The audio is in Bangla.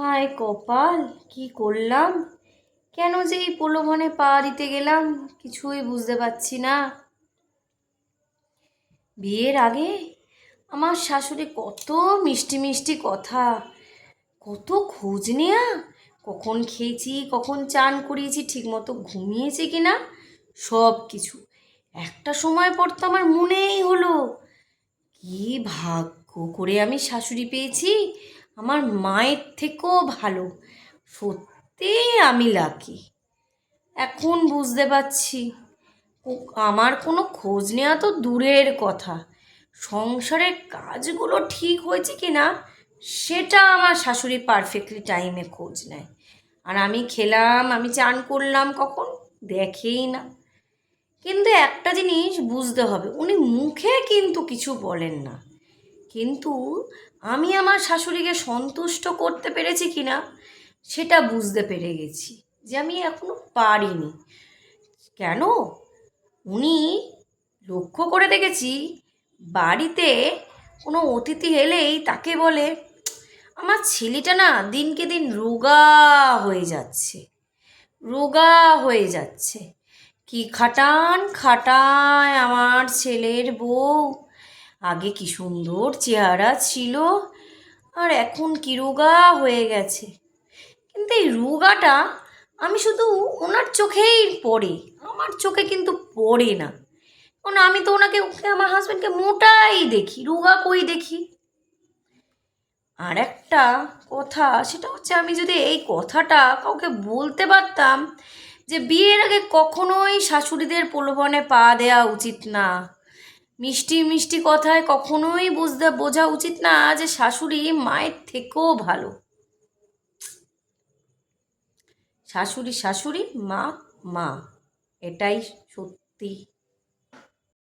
হায় কপাল, কি করলাম? কেন যে এই প্রলোভনে পা দিতে গেলাম, কিছুই বুঝতে পারছি না। বিয়ের আগে আমার শাশুড়ি কত মিষ্টি মিষ্টি কথা, কত খোঁজ নেয়া, কখন খেয়েছি, কখন চান করিয়েছি, ঠিকমতো ঘুমিয়েছি কি না সব কিছু। একটা সময় পর তো আমার মনেই হলো, কি ভাগ্য করে আমি শাশুড়ি পেয়েছি আমার মায়ের থেকেও ভালো। সত্যি আমি লাকি এখন বুঝতে পারছি। আমার কোনো খোঁজ নেওয়া তো দূরের কথা। সংসারের কাজগুলো ঠিক হয়েছে কি না সেটা আমার শাশুড়ি পারফেক্টলি টাইমে খোঁজ নেয়। আর আমি খেলাম, আমি চান করলাম কখন? দেখেই না। কিন্তু একটা জিনিস বুঝতে হবে, উনি মুখে কিন্তু কিছু বলেন না। কিন্তু আমি আমার শাশুড়িকে সন্তুষ্ট করতে পেরেছি কি না সেটা বুঝতে পেরে গেছি যে আমি এখনও পারিনি। কেন? উনি লক্ষ্য করে দেখেছি বাড়িতে কোনো অতিথি এলেই তাকে বলে, আমার ছেলেটা না দিনকে দিন রোগা হয়ে যাচ্ছে, রোগা হয়ে যাচ্ছে। কি খাটান খাটায় আমার ছেলের বউ আগে কি সুন্দর চেহারা ছিল? আর এখন কি রোগা হয়ে গেছে? কিন্তু এই রোগাটা আমি শুধু ওনার চোখেই পড়ে, আমার চোখে কিন্তু পড়ে না। কারণ আমি তো ওনাকে আমার হাজব্যান্ডকে মোটাই দেখি, রোগা কই দেখি? আর একটা কথা, সেটা হচ্ছে আমি যদি এই কথাটা কাউকে বলতে পারতাম যে বিয়ের আগে কখনোই শাশুড়িদের প্রলোভনে পা দেওয়া উচিত না। মিষ্টি মিষ্টি কথায় কখনোই বুঝতে বোঝা উচিত না যে শাশুড়ি মায়ের থেকেও ভালো। শাশুড়ি শাশুড়ি, মা মা, এটাই সত্যি।